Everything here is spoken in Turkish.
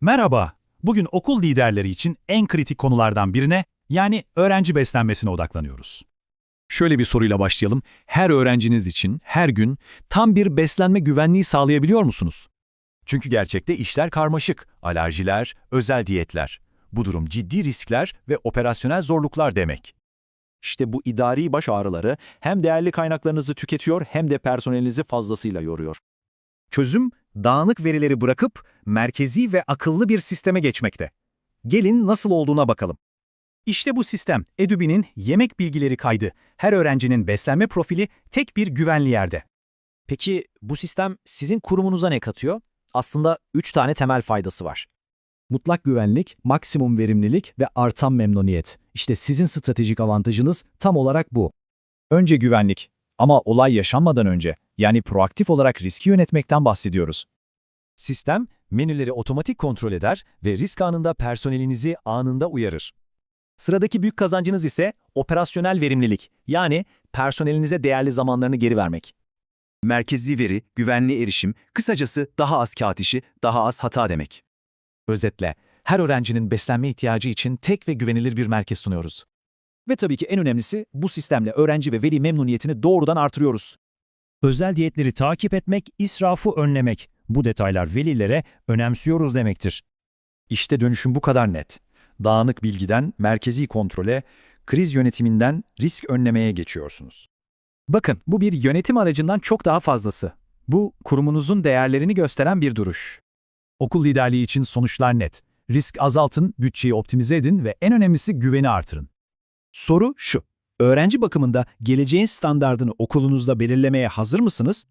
Merhaba. Bugün okul liderleri için en kritik konulardan birine, yani öğrenci beslenmesine odaklanıyoruz. Şöyle bir soruyla başlayalım. Her öğrenciniz için her gün tam bir beslenme güvenliği sağlayabiliyor musunuz? Çünkü gerçekte işler karmaşık. Alerjiler, özel diyetler. Bu durum ciddi riskler ve operasyonel zorluklar demek. İşte bu idari baş ağrıları hem değerli kaynaklarınızı tüketiyor hem de personelinizi fazlasıyla yoruyor. Çözüm, dağınık verileri bırakıp merkezi ve akıllı bir sisteme geçmekte. Gelin nasıl olduğuna bakalım. İşte bu sistem, Edübi'nin yemek bilgileri kaydı. Her öğrencinin beslenme profili tek bir güvenli yerde. Peki bu sistem sizin kurumunuza ne katıyor? Aslında 3 tane temel faydası var. Mutlak güvenlik, maksimum verimlilik ve artan memnuniyet. İşte sizin stratejik avantajınız tam olarak bu. Önce güvenlik. Ama olay yaşanmadan önce, yani proaktif olarak riski yönetmekten bahsediyoruz. Sistem, menüleri otomatik kontrol eder ve risk anında personelinizi anında uyarır. Sıradaki büyük kazancınız ise operasyonel verimlilik. Yani personelinize değerli zamanlarını geri vermek. Merkezi veri, güvenli erişim, kısacası daha az kağıt işi, daha az hata demek. Özetle, her öğrencinin beslenme ihtiyacı için tek ve güvenilir bir merkez sunuyoruz. Ve tabii ki en önemlisi bu sistemle öğrenci ve veli memnuniyetini doğrudan artırıyoruz. Özel diyetleri takip etmek, israfı önlemek. Bu detaylar velilere önemsiyoruz demektir. İşte dönüşüm bu kadar net. Dağınık bilgiden merkezi kontrole, kriz yönetiminden risk önlemeye geçiyorsunuz. Bakın bu bir yönetim aracından çok daha fazlası. Bu kurumunuzun değerlerini gösteren bir duruş. Okul liderliği için sonuçlar net. Risk azaltın, bütçeyi optimize edin ve en önemlisi güveni artırın. Soru şu. Öğrenci bakımında geleceğin standardını okulunuzda belirlemeye hazır mısınız?